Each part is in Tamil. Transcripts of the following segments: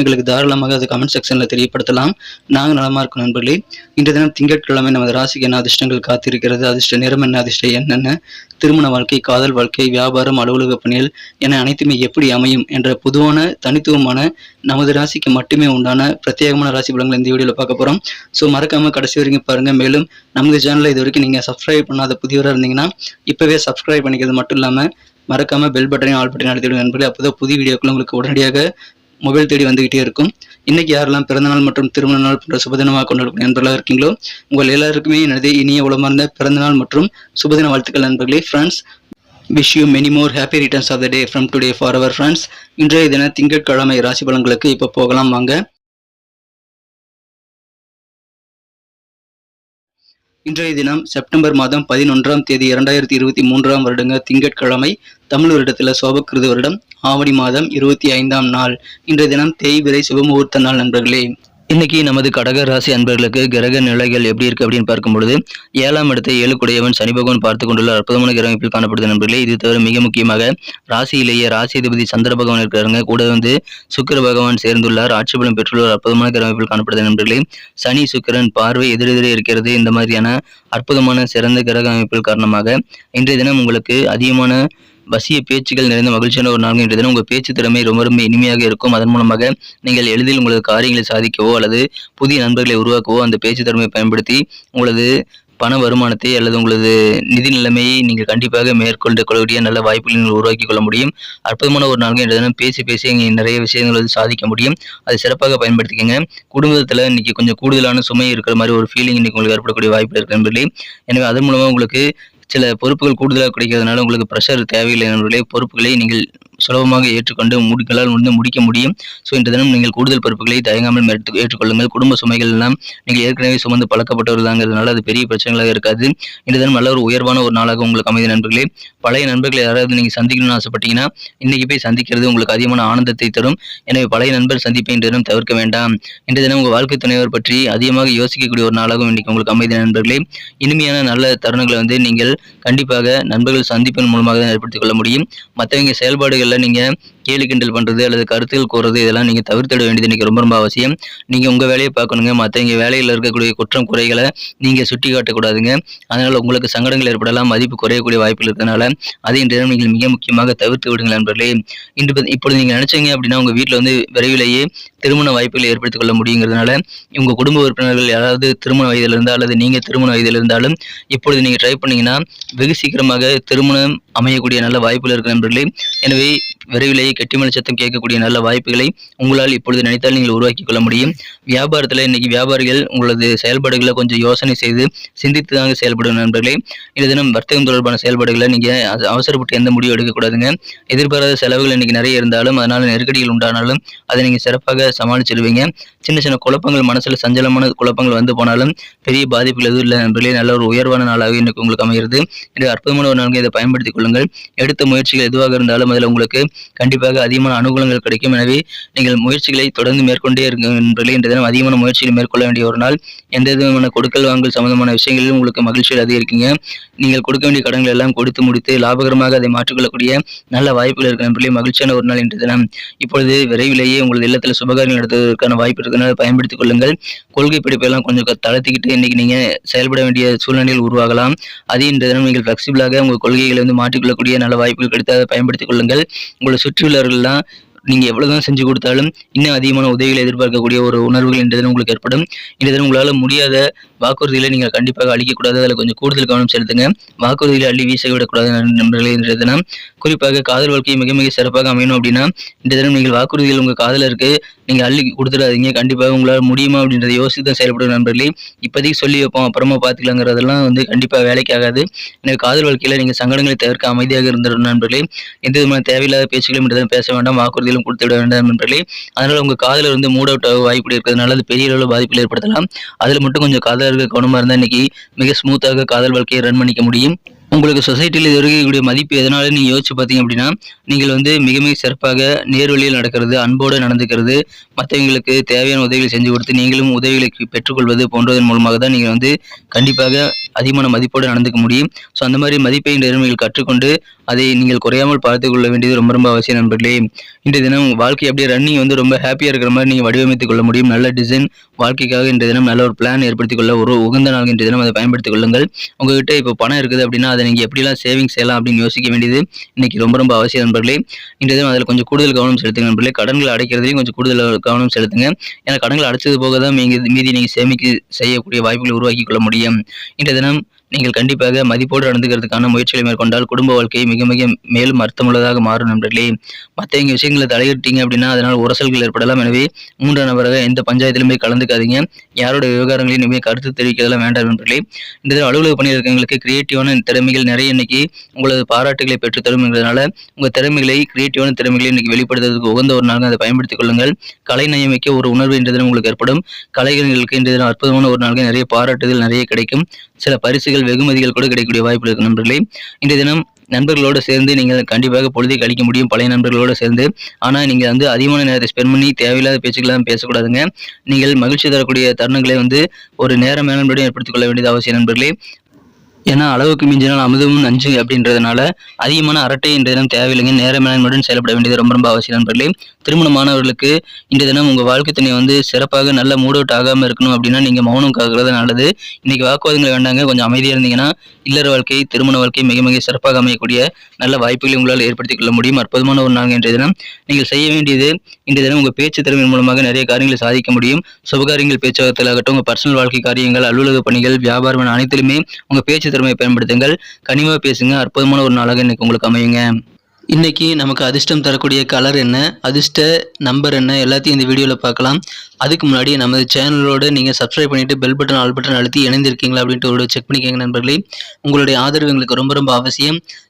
எங்களுக்கு தாராளமாக அது கமெண்ட் செக்ஷனில் தெரியப்படுத்தலாம். நாங்கள் நலமாக இருக்கோம் நண்பர்களே. இன்றைய தினம் திங்கட்கிழமை நமது ராசிக்கு என்ன அதிர்ஷ்டங்கள் காத்திருக்கிறது? அதிர்ஷ்ட நிறம் என்ன? அதிர்ஷ்டம் என்னென்ன திருமண வாழ்க்கை காதல் வாழ்க்கை வியாபாரம் அலுவலக பணிகள் என அனைத்துமே எப்படி அமையும் என்ற பொதுவான தனித்துவமான நமது ராசிக்கு மட்டுமே உண்டான பிரத்யேகமான ராசி பலன்கள் இந்த வீடியோவில் பார்க்க போகிறோம் ஸோ மறக்காமல் கடைசி வரைக்கும் பாருங்கள் மேலும் நமது சேனலில் இது வரைக்கும் நீங்கள் சப்ஸ்கிரைப் பண்ணாத புதியவராக இருந்தீங்கன்னா இப்போவே சப்ஸ்கிரைப் பண்ணிக்கிறது மட்டும் இல்லாமல் மறக்காமல் பெல் பட்டனையும் ஆல் பட்டனையும் அழுத்திவிடுங்க நண்பர்களே. அப்போதான் புது வீடியோக்கள் உங்களுக்கு உடனடியாக மொபைல் தேடி வந்துகிட்டே இருக்கும். இன்னைக்கு யாரெல்லாம் பிறந்தநாள் மற்றும் திருமண நாள் போன்ற சுபதினமாக கொண்டாடக்கூடிய நண்பர்களாக இருக்கீங்களோ உங்கள் எல்லாருக்குமே எனது இனிய உளமார்ந்த பிறந்தநாள் மற்றும் சுபதின வாழ்த்துக்கள் நண்பர்களே. Friends wish you many more happy returns of the day from today for our friends இன்றைய தின திங்கட்கிழமை ராசி பலன்களுக்கு இப்போ போகலாம் வாங்க. இன்றைய தினம் செப்டம்பர் மாதம் பதினொன்றாம் தேதி இரண்டாயிரத்தி இருபத்தி மூன்றாம் வருடங்க திங்கட்கிழமை தமிழ் வருடத்தில் சோபக்கிருது வருடம். ஆவணி மாதம் இருபத்தி ஐந்தாம் நாள். இன்றைய தினம் தேய்பிரை சுபமுகூர்த்த நாள் நண்பர்களே. இன்னைக்கு நமது கடக ராசி அன்பர்களுக்கு கிரக நிலைகள் எப்படி இருக்கு அப்படின்னு பார்க்கும் பொழுது ஏழாம் இடத்தை ஏழுக்குடையவன் சனி பகவான் பார்த்து கொண்டுள்ள அற்புதமான கிரக அமைப்பில் காணப்படுது நண்பர்களே. இது தவிர மிக முக்கியமாக ராசியிலேயே ராசி அதிபதி சந்திர பகவான் இருக்கிறாங்க கூட வந்து சுக்கர பகவான் சேர்ந்துள்ளார். ஆட்சி பலம் பெற்றுள்ள அற்புதமான கிரக அமைப்பில் காணப்படுது நண்பர்களே. சனி சுக்கிரன் பார்வை எதிரெதிரே இருக்கிறது. இந்த மாதிரியான அற்புதமான சிறந்த கிரக அமைப்பில் காரணமாக இன்றைய தினம் உங்களுக்கு அதிகமான வசிய பேச்சுகள் நிறைந்த மகிழ்ச்சியான ஒரு நான்கு இன்றைய தினம் உங்கள் பேச்சு திறமை ரொம்ப ரொம்ப இனிமையாக இருக்கும். அதன் மூலமாக நீங்கள் எளிதில் உங்களது காரியங்களை சாதிக்கவோ அல்லது புதிய நண்பர்களை உருவாக்கவோ அந்த பேச்சு திறமையை பயன்படுத்தி உங்களது பண வருமானத்தை அல்லது உங்களது நிதி நிலைமையை நீங்கள் கண்டிப்பாக மேற்கொண்டு கொள்ளக்கூடிய நல்ல வாய்ப்புகளை நீங்கள் உருவாக்கி கொள்ள முடியும். அற்புதமான ஒரு நாள்கள் என்ற பேசி பேசி இங்கே நிறைய விஷயங்கள் வந்து சாதிக்க முடியும். அதை சிறப்பாக பயன்படுத்திக்கங்க. குடும்பத்தில் இன்னைக்கு கொஞ்சம் கூடுதலான சுமை இருக்கிற மாதிரி ஒரு ஃபீலிங் இன்னைக்கு உங்களுக்கு ஏற்படக்கூடிய வாய்ப்பு இருக்கு நண்பர்களே. எனவே அதன் மூலமாக உங்களுக்கு சில பொறுப்புகள் கூடுதலாக கிடைக்கிறதுனால உங்களுக்கு ப்ரெஷர் தேவையில்லை நண்பர்களே. பொறுப்புகளை நீங்கள் சுலபமாக ஏற்றுக்கொண்டு முடிக்கலால் வந்து முடிக்க முடியும். ஸோ இன்று தினம் நீங்கள் கூடுதல் பொறுப்புகளை தயங்காமல் எடுத்து ஏற்றுக்கொள்ளுங்கள். குடும்ப சுமைகள் எல்லாம் நீங்கள் ஏற்கனவே சுமந்து பழக்கப்பட்டவர்களாங்கிறதுனால அது பெரிய பிரச்சனைகளாக இருக்காது. இன்று தினம் நல்ல ஒரு உயர்வான ஒரு நாளாக உங்களுக்கு அமைதி நண்பர்களே. பழைய நண்பர்களை யாராவது நீங்கள் சந்திக்கணும்னு ஆசைப்பட்டீங்கன்னா இன்னைக்கு போய் சந்திக்கிறது உங்களுக்கு அதிகமான ஆனந்தத்தை தரும். எனவே பழைய நண்பர் சந்திப்பை இன்று தினம் தவிர்க்க வேண்டாம். இன்று தினம் உங்கள் வாழ்க்கை துணைவர் பற்றி அதிகமாக யோசிக்கக்கூடிய ஒரு நாளாகவும் இன்னைக்கு உங்களுக்கு அமைதி நண்பர்களே. இனிமையான நல்ல தருணங்களை வந்து நீங்கள் கண்டிப்பாக நண்பர்கள் சந்திப்பின் மூலமாக தான் ஏற்படுத்திக் கொள்ள முடியும். மற்றவங்க செயல்பாடுகள் செயல்பாடுகளில் நீங்கள் கேலி கிண்டல் பண்ணுறது அல்லது கருத்துகள் கூறுறது இதெல்லாம் நீங்கள் தவிர்த்திட வேண்டியது இன்றைக்கி ரொம்ப ரொம்ப அவசியம். நீங்கள் உங்கள் வேலையை பார்க்கணுங்க. மற்றவங்க வேலையில் இருக்கக்கூடிய குற்றம் குறைகளை நீங்கள் சுட்டி காட்டக்கூடாதுங்க அதனால் உங்களுக்கு சங்கடங்கள் ஏற்படலாம் மதிப்பு குறையக்கூடிய வாய்ப்புகள் இருக்கிறதுனால அதை இன்றைய நீங்கள் மிக முக்கியமாக தவிர்த்து விடுங்கள் நண்பர்களே. இன்று இப்போது இப்பொழுது நீங்கள் நினச்சிங்க அப்படின்னா உங்கள் வீட்டில் வந்து விரைவிலேயே திருமண வாய்ப்புகளை ஏற்படுத்திக் கொள்ள முடியுங்கிறதுனால உங்கள் குடும்ப உறுப்பினர்கள் யாராவது திருமண வயதில் இருந்தால் அல்லது நீங்கள் திருமண வயதில் இருந்தாலும் இப்பொழுது நீங்கள் ட்ரை பண்ணீங்கன்னா வெகு சீக்கிரமாக திருமணம் அமையக்கூடிய நல்ல வாய்ப்புகள் இருக்கு நண்பர்களே. எனவே விரைவிலேயே கெட்டிமலை சத்தம் கேட்கக்கூடிய நல்ல வாய்ப்புகளை உங்களால் இப்பொழுது நினைத்தால் நீங்கள் உருவாக்கி கொள்ள முடியும். வியாபாரத்தில் இன்னைக்கு வியாபாரிகள் உங்களது செயல்பாடுகளை கொஞ்சம் யோசனை செய்து சிந்தித்து தாங்க செயல்படும் நண்பர்களே. இந்த தினம் வர்த்தகம் தொடர்பான செயல்பாடுகளை நீங்கள் அவசரப்பட்டு எந்த முடிவு எடுக்கக்கூடாதுங்க. எதிர்பாராத செலவுகள் இன்னைக்கு நிறைய இருந்தாலும் அதனால் நெருக்கடிகள் உண்டானாலும் அதை நீங்கள் சிறப்பாக சமாளிச்சிடுவீங்க. சின்ன சின்ன குழப்பங்கள் மனசில் சஞ்சலமான குழப்பங்கள் வந்து போனாலும் பெரிய பாதிப்புகள் எதுவும் இல்லை நண்பர்களே. நல்ல ஒரு உயர்வான நாளாக இன்னைக்கு உங்களுக்கு அமைகிறது. இது அற்புதமான ஒரு நாளாக இதை பயன்படுத்திக் கொள்ளுங்கள். எடுத்த முயற்சிகள் எதுவாக இருந்தாலும் அதில் உங்களுக்கு கண்டிப்பாக அதிகமான அனுகூலங்கள் கிடைக்கும். எனவே நீங்கள் முயற்சிகளை தொடர்ந்து மேற்கொண்டே இருங்க நண்பர்களே இன்றைய தினம் அதிகமான முயற்சிகளை மேற்கொள்ள வேண்டிய ஒரு நாள். எந்த விதமான கொடுக்கல் வாங்கல் சம்பந்தமான விஷயங்களிலும் உங்களுக்கு மகிழ்ச்சியில் அதிகரிக்குங்க. நீங்கள் கொடுக்க வேண்டிய கடன்கள் எல்லாம் கொடுத்து முடித்து லாபகரமாக அதை மாற்றிக்கொள்ளக்கூடிய நல்ல வாய்ப்புகள் இருக்கு நண்பர்களே மகிழ்ச்சியான ஒரு நாள் இன்றைய தினம். இப்பொழுது விரைவிலேயே உங்களது இல்லத்தில் சுபகாரியம் நடத்துவதற்கான வாய்ப்பு இருக்கிறதுனால பயன்படுத்திக் கொள்ளுங்கள். கொள்கை படிப்பெல்லாம் கொஞ்சம் தளர்த்திக்கிட்டு இன்னைக்கு நீங்க செயல்பட வேண்டிய சூழ்நிலையில் உருவாகலாம். அதே இன்றைய தினம் நீங்கள் ஃபிளெக்சிபிளாக உங்கள் கொள்கைகளை வந்து மாற்றிக்கொள்ளக்கூடிய நல்ல வாய்ப்புகள் கிடைத்தால் அதை பயன்படுத்திக் கொள்ளுங்கள். உங்களை சுற்றியுள்ளவர்கள்லாம் நீங்கள் எவ்வளவுதான் செஞ்சு கொடுத்தாலும் இன்னும் அதிகமான உதவிகளை எதிர்பார்க்கக்கூடிய ஒரு உணர்வுகள் இன்றைய தினம் உங்களுக்கு ஏற்படும். இன்றைய தினம் உங்களால் முடியாத வாக்குறுதிகளை நீங்கள் கண்டிப்பாக அளிக்கக்கூடாது. அதில் கொஞ்சம் கூடுதல் கவனம் செலுத்துங்க. வாக்குறுதிகளை அள்ளி வீச விடக்கூடாது நண்பர்களே இன்றைய தினம். குறிப்பாக காதல் வாழ்க்கையை மிக மிக சிறப்பாக அமையணும் அப்படின்னா இந்த தினம் நீங்கள் வாக்குறுதிகள் உங்கள் காதலருக்கு நீங்கள் அள்ளி கொடுத்துடாதீங்க. கண்டிப்பாக உங்களால் முடியுமா அப்படின்றத யோசித்து தான் செயல்படும் நண்பர்களே. இப்போதைக்கு சொல்லி வைப்போம் அப்புறமா பார்த்துக்கலாங்கிறதெல்லாம் வந்து கண்டிப்பாக வேலைக்கு ஆகாது. எனக்கு காதல் வாழ்க்கையில் நீங்கள் சங்கடங்களை தவிர்க்க அமைதியாக இருந்துடும் நண்பர்களே. எந்த விதமான தேவையில்லாத பேச்சுகளும் இன்று பேச வேண்டாம். வாக்குறுதிகளும் கொடுத்து விட வேண்டாம் நண்பர்களே. அதனால் உங்கள் காதலில் வந்து மூட் அவுட் ஆக வாய்ப்பு இருக்கிறதுனால அது பெரிய அளவில் பாதிப்பில் ஏற்படுத்தலாம் அதில் மட்டும் கொஞ்சம் காதலர்கள் கவனமாக இருந்தால் இன்னைக்கு மிக ஸ்மூத்தாக காதல் வாழ்க்கையை ரன் பண்ணிக்க முடியும். உங்களுக்கு சொசைட்டியில் இருக்கக்கூடிய மதிப்பு எதனால நீங்கள் யோசிச்சு பார்த்தீங்க அப்படின்னா நீங்கள் வந்து மிக மிக சிறப்பாக நேர்வழியில் நடக்கிறது அன்போடு நடந்துக்கிறது மற்றவங்களுக்கு தேவையான உதவிகள் செஞ்சு கொடுத்து நீங்களும் உதவிகளை பெற்றுக்கொள்வது போன்றதன் மூலமாக தான் நீங்கள் வந்து கண்டிப்பாக அதிகமான மதிப்போடு நடந்துக்க முடியும். ஸோ அந்த மாதிரி மதிப்பை இந்த கற்றுக்கொண்டு அதை நீங்கள் குறையாமல் பார்த்து கொள்ள வேண்டியது ரொம்ப ரொம்ப அவசியம் நண்பர்களே. இன்றைய தினம் உங்கள் வாழ்க்கை அப்படியே ரன்னிங் வந்து ரொம்ப ஹாப்பியாக இருக்கிற மாதிரி நீங்கள் வடிவமைத்துக் கொள்ள முடியும். நல்ல டிசைன் வாழ்க்கைக்காக இன்றைய தினம் நல்ல ஒரு பிளான் ஏற்படுத்திக் கொள்ள ஒரு உகந்த நாள் இன்றைய தினம் அதை பயன்படுத்திக் கொள்ளுங்கள். உங்ககிட்ட இப்போ பணம் இருக்குது அப்படின்னா அதை நீங்கள் எப்படிலாம் சேவிங் செய்யலாம் அப்படின்னு யோசிக்க வேண்டியது இன்னைக்கு ரொம்ப ரொம்ப அவசியம் நண்பர்களே. இன்றைய தினம் அதில் கொஞ்சம் கூடுதல் கவனம் செலுத்துங்க நண்பர்களே. கடன்களை அடைக்கிறதுலையும் கொஞ்சம் கூடுதல் கவனம் செலுத்துங்க ஏன்னா கடன்களை அடைச்சது போக தான் நீங்கள் மீதி நீங்கள் சேமிக்க செய்யக்கூடிய வாய்ப்புகளை உருவாக்கி கொள்ள முடியும். இன்றைய தினம் സാധനം நீங்கள் கண்டிப்பாக மதிப்போடு நடந்துக்கிறதுக்கான முயற்சிகளை மேற்கொண்டால் குடும்ப வாழ்க்கை மிக மிக மேலும் அர்த்தமுள்ளதாக மாறும் நண்பர்களே. மற்றவங்க விஷயங்களை தலையிட்டீங்க அப்படின்னா அதனால் உரசல்கள் ஏற்படலாம். எனவே மூன்றாம் நபராக எந்த பஞ்சாயத்திலுமே கலந்துக்காதீங்க. யாரோட விவகாரங்களையும் இனிமேல் கருத்து தெரிவிக்கிறதெல்லாம் வேண்டாம் நண்பர்களே. இந்த தடவை அலுவலக பணியிருக்கவங்களுக்கு கிரியேட்டிவான திறமைகள் நிறைய இன்னைக்கு உங்களது பாராட்டுகளை பெற்றுத்தரும் என்பதனால உங்கள் திறமைகளை கிரியேட்டிவான திறமைகளை இன்னைக்கு வெளிப்படுத்துறதுக்கு உகந்த ஒரு நாளாக அதை பயன்படுத்திக் கொள்ளுங்கள். கலை நயமிக்க ஒரு உணர்வு இன்றைய தினம் உங்களுக்கு ஏற்படும். கலைஞர்களுக்கு இன்றைய தினம் அற்புதமான ஒரு நாளாக நிறைய பாராட்டுதல் நிறைய கிடைக்கும். சில பரிசுகள் வெகுமதிகள் கூட கிடைக்கக்கூடிய வாய்ப்பு இருக்கு நண்பர்களே. இன்றைய தினம் நண்பர்களோடு சேர்ந்து நீங்கள் கண்டிப்பாக பொழுதை கழிக்க முடியும் பழைய நண்பர்களோடு சேர்ந்து. ஆனால் நீங்கள் வந்து அதிகமான நேரத்தை ஸ்பெண்ட் பண்ணி தேவையில்லாத பேச்சுக்கெல்லாம் பேசக்கூடாதுங்க. நீங்கள் மகிழ்ச்சி தரக்கூடிய தருணங்களை வந்து ஒரு நேரம் மேலாண்மையுடன் ஏற்படுத்திக் கொள்ள வேண்டியது அவசியம் நண்பர்களே. ஏன்னா அளவுக்கு மிஞ்சினால் அமுதமும் நஞ்சு அப்படின்றதுனால அதிகமான அரட்டை இன்றைய தினம் தேவையில்லைங்க. நேர மேலாண்மையுடன் செயல்பட வேண்டியது ரொம்ப ரொம்ப அவசியம் நண்பர்களே. திருமணமானவர்களுக்கு இன்றைய தினம் உங்கள் வாழ்க்கை துணை வந்து சிறப்பாக நல்ல மூட் அவுட் ஆகாமல் இருக்கணும் அப்படின்னா நீங்கள் மௌனம் காக்கிறது நல்லது. இன்னைக்கு வாக்குவாதங்கள் வேண்டாங்க. கொஞ்சம் அமைதியாக இருந்தீங்கன்னா இல்லற வாழ்க்கை திருமண வாழ்க்கை மிக மிக சிறப்பாக அமையக்கூடிய நல்ல வாய்ப்புகளை உங்களால் ஏற்படுத்திக் கொள்ள முடியும். அற்புதமான ஒரு நாள் இன்றைய தினம். நீங்கள் செய்ய வேண்டியது இன்றைய தினம் உங்கள் பேச்சு திறமையின் மூலமாக நிறைய காரியங்களை சாதிக்க முடியும். சுபகாரியங்கள் பேச்சுவார்த்தையில் ஆகட்டும் உங்கள் பர்சனல் வாழ்க்கை காரியங்கள் அலுவலக பணிகள் வியாபாரம் அனைத்திலுமே உங்கள் பேச்சு திறமையை பயன்படுத்துங்கள். கனிவாக பேசுங்க. அற்புதமான ஒரு நாளாக இன்னைக்கு உங்களுக்கு அமையுங்க. இன்றைக்கி நமக்கு அதிர்ஷ்டம் தரக்கூடிய கலர் என்ன? அதிர்ஷ்ட நம்பர் என்ன? எல்லாத்தையும் இந்த வீடியோவில் பார்க்கலாம். அதுக்கு முன்னாடி நமது சேனலோடு நீங்கள் சப்ஸ்கிரைப் பண்ணிவிட்டு பெல் பட்டன் ஆல் பட்டன் அழுத்தி இணைந்திருக்கீங்களா அப்படின்ட்டு ஒரு செக் பண்ணிக்கோங்க நண்பர்களே. உங்களுடைய ஆதரவு எங்களுக்கு ரொம்ப ரொம்ப அவசியம்.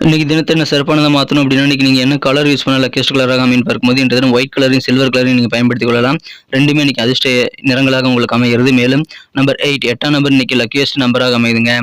இன்னைக்கு தினத்தை என்ன சிறப்பானதை மாற்றணும் அப்படின்னா இன்னைக்கு நீங்கள் என்ன கலர் யூஸ் பண்ணலாம் லக்கேஸ்ட் கலராக மீன் பார்க்கும்போது இன்று தினம் ஒயிட் கலரையும் சில்வர் கலரையும் நீங்கள் பயன்படுத்திக் கொள்ளலாம். ரெண்டுமே இன்னைக்கு அதிர்ஷ்ட நிறங்களாக உங்களுக்கு அமைகிறது. மேலும் நம்பர் எயிட் எட்டாம் நம்பர் இன்னைக்கு லக்கியஸ்ட் நம்பராக அமையுதுங்க.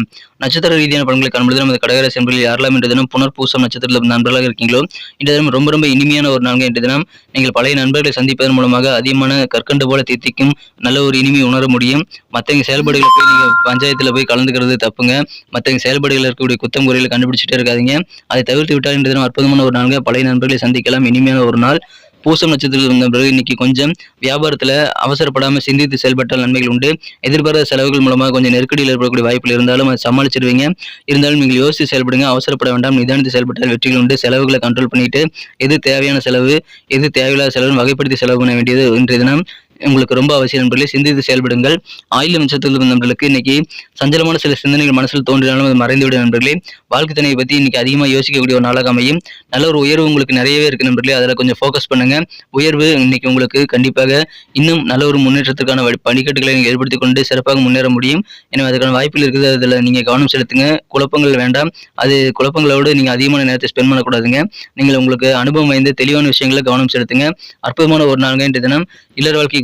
நட்சத்திர ரீதியான படங்களை காணும்பொழுது நமது கடகராசி என்பதில் யாரெல்லாம் இன்று தினம் புனர்பூசம் நட்சத்திரத்தில் நண்பர்களாக இருக்கீங்களோ இன்று தினம் ரொம்ப ரொம்ப இனிமையான ஒரு நாள் இன்று தினம். நீங்கள் பழைய நண்பர்களை சந்திப்பதன் மூலமாக அதிகமான கற்கண்டு போல தீர்த்திக்கும் நல்ல ஒரு இனிமை உணர முடியும். மற்றவங்க செயல்பாடுகளை போய் நீங்கள் பஞ்சாயத்தில் போய் கலந்துக்கிறது தப்புங்க. மற்றவங்க செயல்பாடுகளில் இருக்கக்கூடிய குத்தம் குறைகளை கண்டுபிடிச்சிட்டே இருக்காதீங்க. அதை தவிர்த்து விட்டால் இன்று தினம் அற்புதமான ஒரு நாள்கள் பழைய நண்பர்களை சந்திக்கலாம். இனிமையான ஒரு நாள். பூசம் நட்சத்திரத்தில் இருந்த பிறகு இன்னைக்கு கொஞ்சம் வியாபாரத்தில் அவசரப்படாமல் சிந்தித்து செயல்பட்டால் நன்மைகள் உண்டு. எதிர்பாராத செலவுகள் மூலமாக கொஞ்சம் நெருக்கடியில் ஏற்படக்கூடிய வாய்ப்புகள் இருந்தாலும் அதை சமாளிச்சிருவீங்க. இருந்தாலும் நீங்கள் யோசித்து செயல்படுங்க அவசரப்பட வேண்டாம் நிதானித்து செயல்பட்டால் வெற்றிகள் உண்டு. செலவுகளை கண்ட்ரோல் பண்ணிட்டு எது தேவையான செலவு எது தேவையில்லாத செலவு வகைப்படுத்தி செலவு பண்ண வேண்டியது இன்றைய தினம். உங்களுக்கு ரொம்ப அவசியம் நண்பர்களே சிந்தித்து செயல்படுங்கள். ஆயுள் நட்சத்திரத்தில் நண்பர்களுக்கு இன்னைக்கு சஞ்சலமான சில சிந்தனைகள் மனசில் தோன்றினாலும் அது மறைந்துவிடும் நண்பர்களே. வாழ்க்கை தனியை பற்றி இன்னைக்கு அதிகமாக யோசிக்கக்கூடிய ஒரு நாளாக அமையும். நல்ல ஒரு உயர்வு உங்களுக்கு நிறையவே இருக்கு நண்பர்களே. அதில் கொஞ்சம் ஃபோக்கஸ் பண்ணுங்க. உயர்வு இன்னைக்கு உங்களுக்கு கண்டிப்பாக இன்னும் நல்ல ஒரு முன்னேற்றத்துக்கான வழி- படிக்கட்டுகளை நீங்கள் ஏற்படுத்தி கொண்டு சிறப்பாக முன்னேற முடியும். எனவே அதுக்கான வாய்ப்பில் இருக்குது. அதில் நீங்கள் கவனம் செலுத்துங்க. குழப்பங்கள் வேண்டாம். அது குழப்பங்களோடு நீங்கள் அதிகமான நேரத்தை ஸ்பெண்ட் பண்ணக்கூடாதுங்க. நீங்கள் உங்களுக்கு அனுபவம் வாய்ந்த தெளிவான விஷயங்களை கவனம் செலுத்துங்க. அற்புதமான ஒரு நாள்ங்க இன்றைய தினம். இல்லற வாழ்க்கை